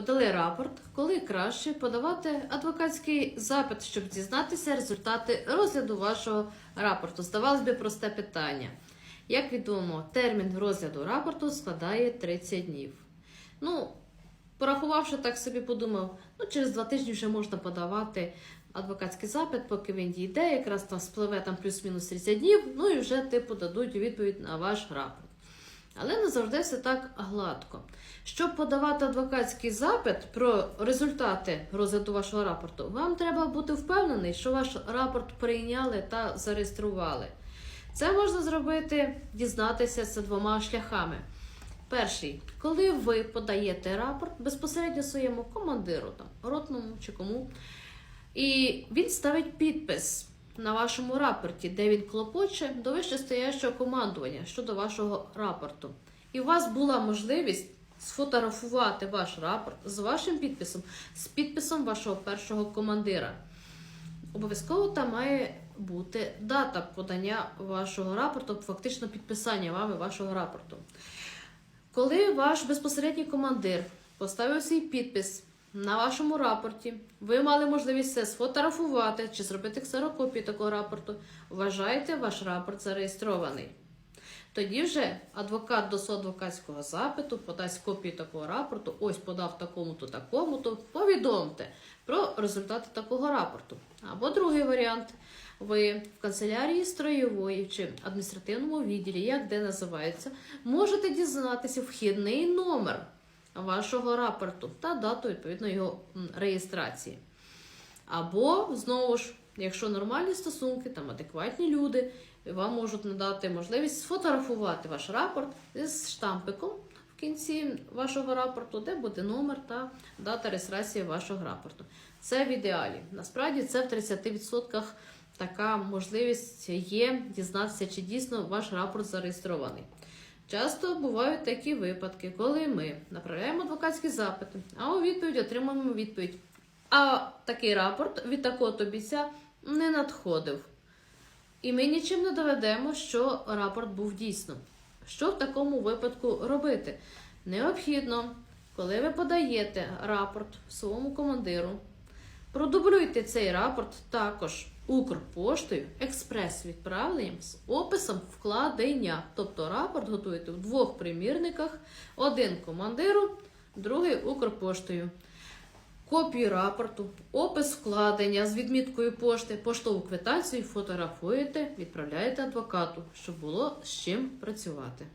Подали рапорт, коли краще подавати адвокатський запит, щоб дізнатися результати розгляду вашого рапорту. Здавалось би, просте питання. Як відомо, термін розгляду рапорту складає 30 днів. Ну, порахувавши так собі, подумав, ну через два тижні вже можна подавати адвокатський запит, поки він дійде, якраз там спливе там плюс-мінус 30 днів, ну і вже типу дадуть відповідь на ваш рапорт. Але не завжди все так гладко. Щоб подавати адвокатський запит про результати розгляду вашого рапорту, вам треба бути впевнений, що ваш рапорт прийняли та зареєстрували. Це можна зробити, дізнатися це двома шляхами. Перший, коли ви подаєте рапорт безпосередньо своєму командиру, там, ротному чи кому, і він ставить підпис на вашому рапорті, де він клопоче до вищестоящого командування щодо вашого рапорту. І у вас була можливість сфотографувати ваш рапорт з вашим підписом, з підписом вашого першого командира. Обов'язково там має бути дата подання вашого рапорту, фактично підписання вами вашого рапорту. Коли ваш безпосередній командир поставив свій підпис на вашому рапорті, ви мали можливість це сфотографувати чи зробити ксерокопію такого рапорту, вважайте ваш рапорт зареєстрований. Тоді вже адвокат до адвокатського запиту подасть копію такого рапорту, ось подав такому-то, такому-то, повідомте про результати такого рапорту. Або другий варіант. Ви в канцелярії строєвої чи адміністративному відділі, як де називається, можете дізнатися вхідний номер вашого рапорту та дату відповідно його реєстрації. Або знову ж, якщо нормальні стосунки, там адекватні люди, вам можуть надати можливість сфотографувати ваш рапорт з штампиком в кінці вашого рапорту, де буде номер та дата реєстрації вашого рапорту. Це в ідеалі. Насправді це в 30% така можливість є дізнатися, чи дійсно ваш рапорт зареєстрований. Часто бувають такі випадки, коли ми направляємо адвокатські запити, а у відповідь отримуємо відповідь. А такий рапорт від такого бійця не надходив. І ми нічим не доведемо, що рапорт був дійсно. Що в такому випадку робити? Необхідно, коли ви подаєте рапорт своєму командиру, продублюйте цей рапорт також Укрпоштою експрес-відправленням з описом вкладення. Тобто рапорт готуєте в двох примірниках: один командиру, другий Укрпоштою. Копію рапорту, опис вкладення з відміткою пошти, поштову квитанцію фотографуєте, відправляєте адвокату, щоб було з чим працювати.